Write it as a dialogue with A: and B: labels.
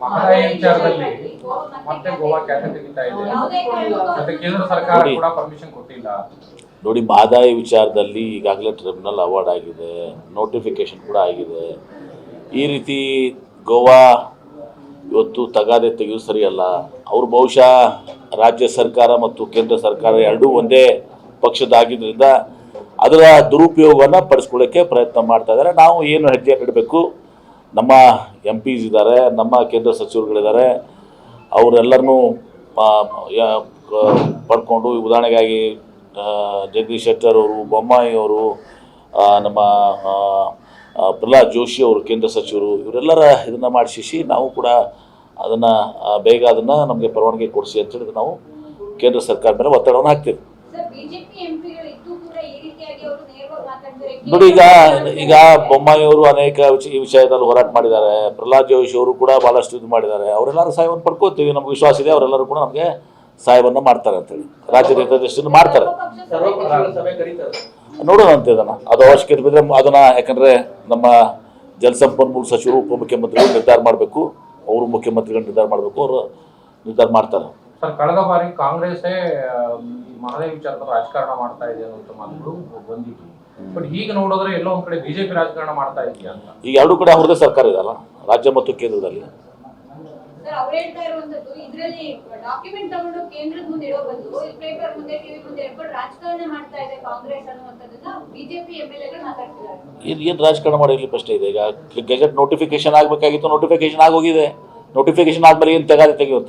A: ವಿಚಾರದಲ್ಲಿ ಮತ್ತೆ ಗೋವಾ ಕ್ಯಾತೆ ತೆಗಿತಾ ಇದೆ ಮತ್ತೆ ಕೇಂದ್ರ ಸರ್ಕಾರ
B: ನೋಡಿ.
A: ಕೂಡ ಪರ್ಮಿಷನ್ ಕೊಟ್ಟಿಲ್ಲ.
B: ನೋಡಿ ಮಾದಾಯ ವಿಚಾರದಲ್ಲಿ ಈಗಾಗಲೇ ಟ್ರಿಬ್ಯುನಲ್ ಅವಾರ್ಡ್ ಆಗಿದೆ ನೋಟಿಫಿಕೇಶನ್ ಕೂಡ ಆಗಿದೆ. ಈ ರೀತಿ ಗೋವಾ ಇವತ್ತು ತಗಾದೆ ತೆಗೆಯೋದು ಸರಿಯಲ್ಲ. ಅವರು ಬಹುಶಃ ರಾಜ್ಯ ಸರ್ಕಾರ ಮತ್ತು ಕೇಂದ್ರ ಸರ್ಕಾರ ಎರಡೂ ಒಂದೇ ಪಕ್ಷದಾಗಿದ್ದರಿಂದ ಅದರ ದುರುಪಯೋಗವನ್ನು ಪಡಿಸ್ಕೊಳ್ಳೋಕ್ಕೆ ಪ್ರಯತ್ನ ಮಾಡ್ತಾ ಇದ್ದಾರೆ. ನಾವು ಏನು ಹೆಜ್ಜೆ ಇಡಬೇಕು? ನಮ್ಮ ಎಂ ಪಿಸ್ ಇದ್ದಾರೆ, ನಮ್ಮ ಕೇಂದ್ರ ಸಚಿವರುಗಳಿದ್ದಾರೆ. ಅವರೆಲ್ಲರನ್ನೂ ಪಡ್ಕೊಂಡು ಉದಾಹರಣೆಗಾಗಿ ಜಗದೀಶ್ ಶೆಟ್ಟರ್ ಅವರು, ಬೊಮ್ಮಾಯಿ ಅವರು ನಮ್ಮ ಪ್ರಹ್ಲಾದ್ ಜೋಶಿ ಅವರು, ಕೇಂದ್ರ ಸಚಿವರು, ಇವರೆಲ್ಲರ ಇದನ್ನು ಮಾಡಿಸಿ ನಾವು ಕೂಡ ಅದನ್ನು ಬೇಗ ಅದನ್ನು ನಮಗೆ ಪರವಾನಗಿ ಕೊಡಿಸಿ ಅಂತೇಳಿ ನಾವು ಕೇಂದ್ರ ಸರ್ಕಾರ ಮೇಲೆ ಒತ್ತಡವನ್ನು ಹಾಕ್ತೀವಿ. ನೋಡಿ, ಈಗ ಈಗ ಬೊಮ್ಮಾಯಿ ಅವರು ಅನೇಕ ಈ ವಿಷಯದಲ್ಲಿ ಹೋರಾಟ ಮಾಡಿದ್ದಾರೆ. ಪ್ರಹ್ಲಾದ್ ಜೋಶಿ ಅವರು ಕೂಡ ಭಾಳಷ್ಟು ಇದು ಮಾಡಿದ್ದಾರೆ. ಅವರೆಲ್ಲರೂ ಸಹಾಯವನ್ನು ಪಡ್ಕೋತೀವಿ. ನಮ್ಗೆ ವಿಶ್ವಾಸ ಇದೆ. ಅವರೆಲ್ಲರೂ ಕೂಡ ನಮಗೆ ಸಹಾಯವನ್ನು ಮಾಡ್ತಾರೆ ಅಂತೇಳಿ ರಾಜ್ಯದ ಹಿತದೃಷ್ಟಿಯಿಂದ ಮಾಡ್ತಾರೆ. ನೋಡೋಣ ಅಂತ ಇದನ್ನ. ಅದು ಅವಶ್ಯಕತೆ ಇರ್ಬಿದ್ರೆ ಅದನ್ನ, ಯಾಕಂದ್ರೆ ನಮ್ಮ ಜಲಸಂಪನ್ಮೂಲ ಸಚಿವರು, ಉಪಮುಖ್ಯಮಂತ್ರಿಗಳು ನಿರ್ಧಾರ ಮಾಡಬೇಕು. ಅವರು ಮುಖ್ಯಮಂತ್ರಿಗಳು ನಿರ್ಧಾರ ಮಾಡಬೇಕು. ಅವರು ನಿರ್ಧಾರ ಮಾಡ್ತಾರೆ.
A: ಸರ್, ಕಳೆದ ಬಾರಿ ಈ ವಿಚಾರದ ರಾಜಕಾರಣ ಮಾಡ್ತಾ ಇದೆ ಅನ್ನುವಂಥ ಮಾತುಗಳು ಬಂದಿತ್ತು. ಬಟ್ ಈಗ ನೋಡಿದ್ರೆ ಎಲ್ಲೋ ಒಂದ್ ಕಡೆ ಬಿಜೆಪಿ ರಾಜಕಾರಣ ಮಾಡ್ತಾ ಇದೆಯಾ ಅಂತ.
B: ಈಗ ಎರಡೂ ಕಡೆ ಅವ್ರದ್ದೇ ಸರ್ಕಾರ ಇದಲ್ಲ ರಾಜ್ಯ ಮತ್ತು ಕೇಂದ್ರದಲ್ಲಿ?
C: ಸರ್ ಅವ್ರು ಹೇಳ್ತಾ ಇರುವಂತದ್ದು ಇದ್ರಲ್ಲಿ ಡಾಕ್ಯುಮೆಂಟ್ ತಗೊಂಡು ಕೇಂದ್ರದ ಮುಂದೆ ಇಡೋ ಬದಲು ಪೇಪರ್ ಮುಂದೆ ಟಿವಿ ಮುಂದೆ ಇಟ್ಕೊಂಡು ರಾಜಕಾರಣ ಮಾಡ್ತಾ ಇದೆ ಕಾಂಗ್ರೆಸ್ ಅನ್ನುವಂಥದ್ದನ್ನ ಬಿಜೆಪಿ ಎಂ ಎಲ್ ಎಗಳು ಮಾತಾಡ್ತಿದ್ದಾರೆ.
B: ಏನು ಏನು ರಾಜಕಾರಣ ಮಾಡಿರಲಿ ಪ್ರಶ್ನೆ ಇದೆ? ಈಗ ಗೆಜೆಟ್ ನೋಟಿಫಿಕೇಶನ್ ಆಗಬೇಕಾಗಿತ್ತು ನೋಟಿಫಿಕೇಶನ್ ಆಗೋಗಿದೆ. ನೋಟಿಫಿಕೇಶನ್ ಆದ್ಮೇಲೆ ಏನು ತೆಗಾದೆ ತೆಗೆಯುವಂಥದ್ದು?